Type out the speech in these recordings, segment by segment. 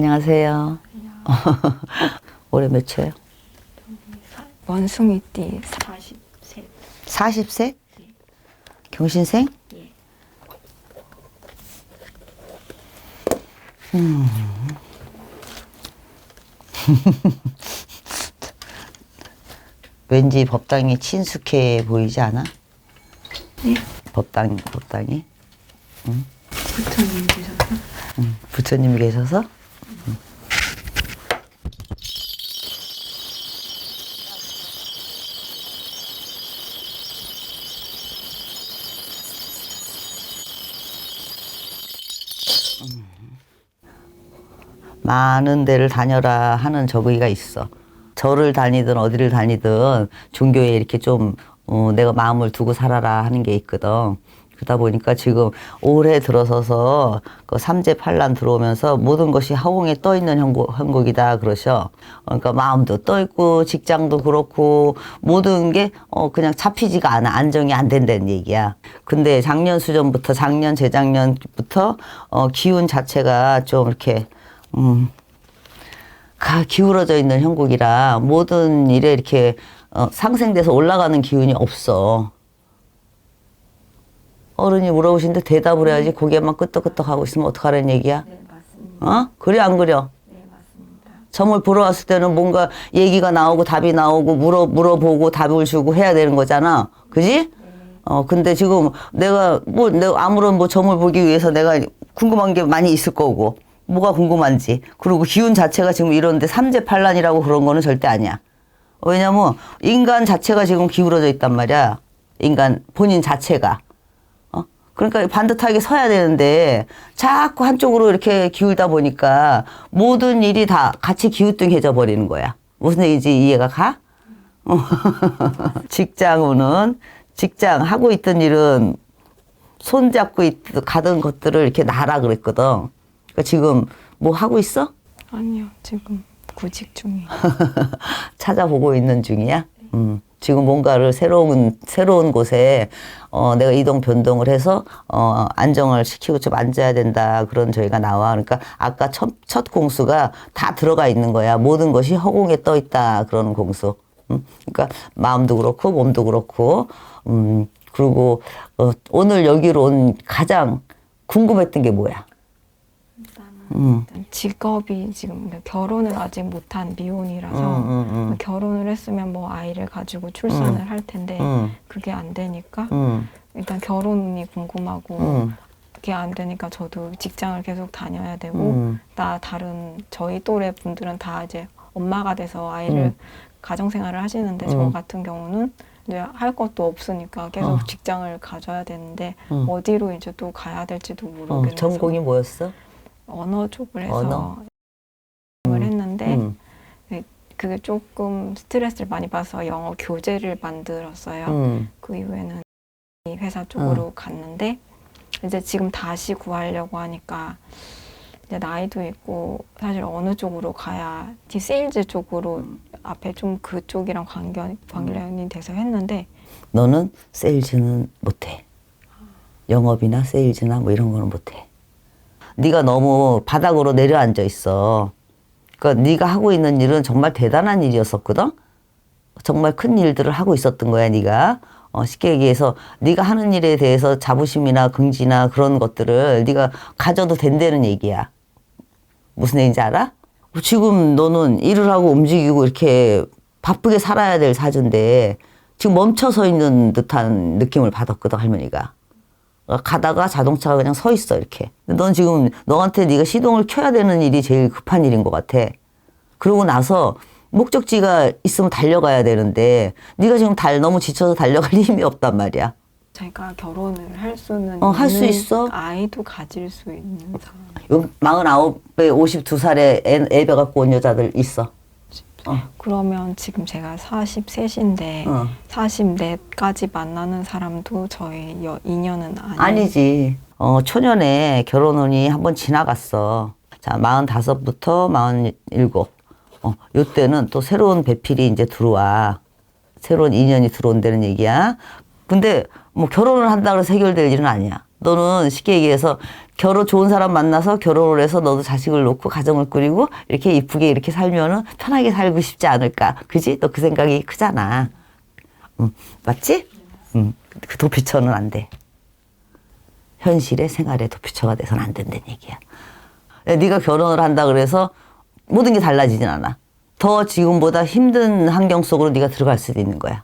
안녕하세요. 올해 몇이에요? 원숭이띠 40세. 40세? 경신생? 예. 왠지 법당이 친숙해 보이지 않아? 네. 법당, 법당이? 부처님 계셔서. 응, 부처님이 계셔서? 많은 데를 다녀라 하는 저기가 있어. 절을 다니든 어디를 다니든 종교에 이렇게 좀 어, 내가 마음을 두고 살아라 하는 게 있거든. 그러다 보니까 지금 올해 들어서서 그 삼재 팔란 들어오면서 모든 것이 하공에 떠 있는 형국, 형국이다 그러셔. 그러니까 마음도 떠 있고 직장도 그렇고 모든 게 어, 그냥 잡히지가 않아. 안정이 안 된다는 얘기야. 근데 작년 수전부터 작년 재작년부터 어, 기운 자체가 좀 이렇게 음, 가 기울어져 있는 형국이라 모든 일에 이렇게 어, 상생돼서 올라가는 기운이 없어. 어른이 물어보시는데 대답을 해야지 고개만 끄덕끄덕하고 있으면 어떡하라는 얘기야? 네, 맞습니다. 어? 그래 안 그려? 네, 맞습니다. 점을 보러 왔을 때는 뭔가 얘기가 나오고 답이 나오고 물어 물어보고 답을 주고 해야 되는 거잖아. 그지? 어 근데 지금 내가 뭐 내가 아무런 뭐 점을 보기 위해서 내가 궁금한 게 많이 있을 거고 뭐가 궁금한지 그리고 기운 자체가 지금 이런데 삼재팔란이라고 그런 거는 절대 아니야. 왜냐면 인간 자체가 지금 기울어져 있단 말이야. 인간 본인 자체가. 어? 그러니까 반듯하게 서야 되는데 자꾸 한쪽으로 이렇게 기울다 보니까 모든 일이 다 같이 기우뚱해져 버리는 거야. 무슨 얘기인지 이해가 가? 어. 직장운은 직장 하고 있던 일은 손잡고 있, 가던 것들을 이렇게 놔라 그랬거든. 그러니까 지금 뭐 하고 있어? 아니요, 지금 구직 중이에요. 찾아보고 있는 중이야. 음. 지금 뭔가를 새로운 새로운 곳에 어 내가 이동 변동을 해서 어 안정을 시키고 좀 앉아야 된다 그런 저희가 나와. 그러니까 아까 첫, 첫 공수가 다 들어가 있는 거야. 모든 것이 허공에 떠 있다 그러는 공수. 음 그러니까 마음도 그렇고 몸도 그렇고. 음 그리고 어 오늘 여기로 온 가장 궁금했던 게 뭐야 음 일단 직업이 지금 결혼을 아직 못한 미혼이라서 음, 음, 음. 결혼을 했으면 뭐 아이를 가지고 출산을 할 텐데 음. 그게 안 되니까 음, 일단 결혼이 궁금하고 음, 그게 안 되니까 저도 직장을 계속 다녀야 되고 음. 나 다른 저희 또래 분들은 다 이제 엄마가 돼서 아이를 음. 가정 생활을 하시는데 저 음. 같은 경우는 이제 할 것도 없으니까 계속 어. 직장을 가져야 되는데 음. 어디로 이제 또 가야 될지도 어, 모르겠어서 전공이 뭐였어? 언어 쪽을 해서 언어? 을 했는데 음, 그게 조금 스트레스를 많이 받아서 영어 교재를 만들었어요. 음. 그 이후에는 이 회사 쪽으로 어. 갔는데 이제 지금 다시 구하려고 하니까 이제 나이도 있고 사실 어느 쪽으로 가야 디세일즈 쪽으로 앞에 좀 그쪽이랑 관련 관련이 돼서 했는데 너는 세일즈는 못해. 영업이나 세일즈나 뭐 이런 거는 못해. 네가 너무 바닥으로 내려앉아 있어. 그러니까 네가 하고 있는 일은 정말 대단한 일이었었거든. 정말 큰 일들을 하고 있었던 거야, 네가. 어, 쉽게 얘기해서 네가 하는 일에 대해서 자부심이나 긍지나 그런 것들을 네가 가져도 된다는 얘기야. 무슨 얘기인지 알아? 지금 너는 일을 하고 움직이고 이렇게 바쁘게 살아야 될 사주인데 지금 멈춰서 있는 듯한 느낌을 받았거든 할머니가. 어, 가다가 자동차가 그냥 서 있어 이렇게. 근데 넌 지금 너한테 네가 시동을 켜야 되는 일이 제일 급한 일인 것 같아. 그러고 나서 목적지가 있으면 달려가야 되는데 네가 지금 달 너무 지쳐서 달려갈 힘이 없단 말이야. 제가 결혼을 할 수는 어, 할 수 있는 있어? 아이도 가질 수 있는. 요 49에 52살에 애, 애 배갖고 온 여자들 있어. 어. 그러면 지금 제가 43인데 어. 44까지 만나는 사람도 저의 여, 인연은 아니 아니지. 어, 초년에 결혼운이 한번 지나갔어. 자, 45부터 47. 어, 요때는 또 새로운 배필이 이제 들어와. 새로운 인연이 들어온다는 얘기야. 근데 뭐 결혼을 한다고 해서 해결될 일은 아니야. 너는 쉽게 얘기해서 결혼 좋은 사람 만나서 결혼을 해서 너도 자식을 놓고 가정을 꾸리고 이렇게 이쁘게 이렇게 살면은 편하게 살고 싶지 않을까. 그지? 너 그 생각이 크잖아. 음, 맞지? 음, 그 도피처는 안 돼. 현실의 생활의 도피처가 돼서는 안 된다는 얘기야. 야, 네가 결혼을 한다 그래서 모든 게 달라지진 않아. 더 지금보다 힘든 환경 속으로 네가 들어갈 수도 있는 거야.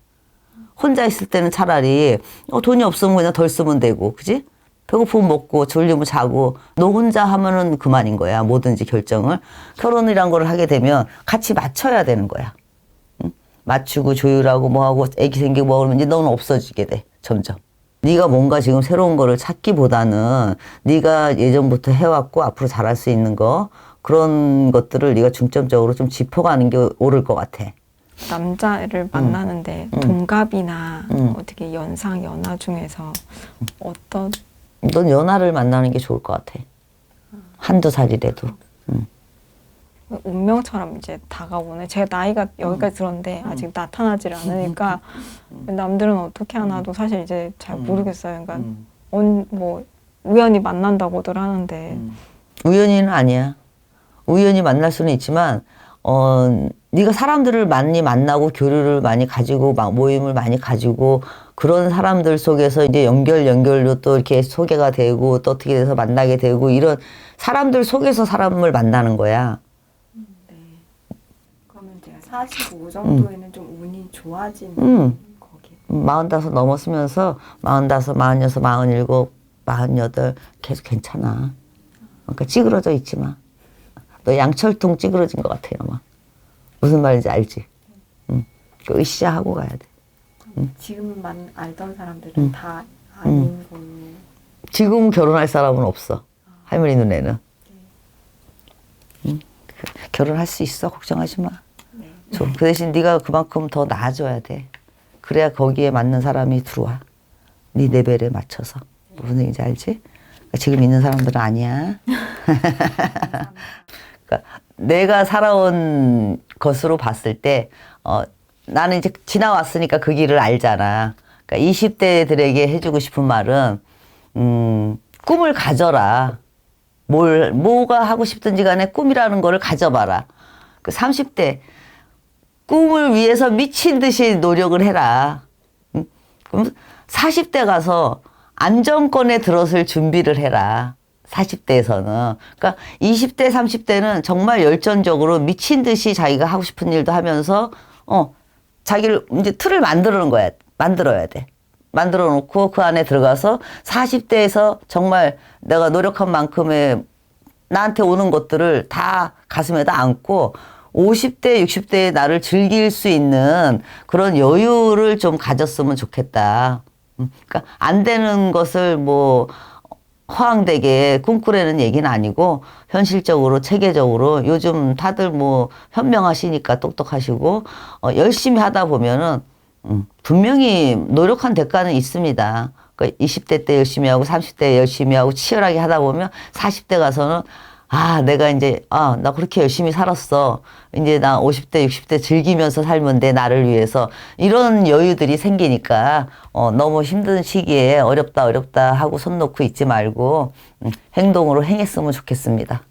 혼자 있을 때는 차라리 어, 돈이 없으면 그냥 덜 쓰면 되고, 그지? 배고프면 먹고 졸리면 자고 너 혼자 하면은 그만인 거야. 뭐든지 결정을 결혼이란 걸 하게 되면 같이 맞춰야 되는 거야. 응? 맞추고 조율하고 뭐하고 애기 생기고 뭐 그러면 이제 너는 없어지게 돼 점점. 네가 뭔가 지금 새로운 거를 찾기보다는 네가 예전부터 해왔고 앞으로 잘할 수 있는 거 그런 것들을 네가 중점적으로 좀 짚어가는 게 옳을 것 같아. 남자를 만나는데 동갑이나 음. 어떻게 연상 연하 중에서 어떤 넌 연하를 만나는 게 좋을 것 같아. 한두 살이라도. 응. 운명처럼 이제 다가오네. 제가 나이가 여기까지 들었는데 아직 나타나질 않으니까 남들은 어떻게 하나도 사실 이제 잘 모르겠어요. 그러니까 언, 뭐 우연히 만난다고들 하는데 우연히는 아니야. 우연히 만날 수는 있지만 어 네가 사람들을 많이 만나고 교류를 많이 가지고 막 모임을 많이 가지고 그런 사람들 속에서 이제 연결 연결로 또 이렇게 소개가 되고 또 어떻게 돼서 만나게 되고 이런 사람들 속에서 사람을 만나는 거야. 그러면 제가 45 정도에는 좀 운이 좋아지는 음. 거기. 마흔다섯 넘었으면서 마흔다섯, 마흔여섯, 마흔일곱, 마흔여덟 계속 괜찮아. 그러니까 찌그러져 있지 마. 너 양철통 찌그러진 것 같아, 요 무슨 말인지 알지? 응. 그 으쌰하고 가야 돼. 지금만 알던 사람들은 음. 다 아닌 걸로. 지금 결혼할 사람은 없어. 할머니 눈에는. 응. 그- 결혼할 수 있어. 걱정하지 마. 네. 줘. 그 대신 네가 그만큼 더 나아져야 돼. 그래야 거기에 맞는 사람이 들어와. 네 레벨에 맞춰서. 무슨 얘기인지 알지? 지금 있는 사람들은 아니야. 그러니까 내가 살아온 것으로 봤을 때, 어, 나는 이제 지나왔으니까 그 길을 알잖아. 그러니까 20대들에게 해주고 싶은 말은, 음, 꿈을 가져라. 뭘, 뭐가 하고 싶든지 간에 꿈이라는 거를 가져봐라. 그 30대, 꿈을 위해서 미친 듯이 노력을 해라. 응? 그럼 40대 가서 안정권에 들어설 준비를 해라. 40대에서는. 그러니까 20대, 30대는 정말 열정적으로 미친 듯이 자기가 하고 싶은 일도 하면서, 어, 자기를 이제 틀을 만드는 거야. 만들어야 돼. 만들어 놓고 그 안에 들어가서 40대에서 정말 내가 노력한 만큼의 나한테 오는 것들을 다 가슴에다 안고 50대, 60대의 나를 즐길 수 있는 그런 여유를 좀 가졌으면 좋겠다. 음, 그러니까 안 되는 것을 뭐 허황되게 꿈꾸려는 얘기는 아니고 현실적으로 체계적으로 요즘 다들 뭐 현명하시니까 똑똑하시고 어, 열심히 하다 보면은 음, 분명히 노력한 대가는 있습니다. 그러니까 20대 때 열심히 하고 30대 열심히 하고 치열하게 하다 보면 40대 가서는 아, 내가 이제, 아, 나 그렇게 열심히 살았어. 이제 나 50대, 60대 즐기면서 살면 돼, 나를 위해서. 이런 여유들이 생기니까, 어, 너무 힘든 시기에 어렵다, 어렵다 하고 손 놓고 있지 말고, 음, 행동으로 행했으면 좋겠습니다.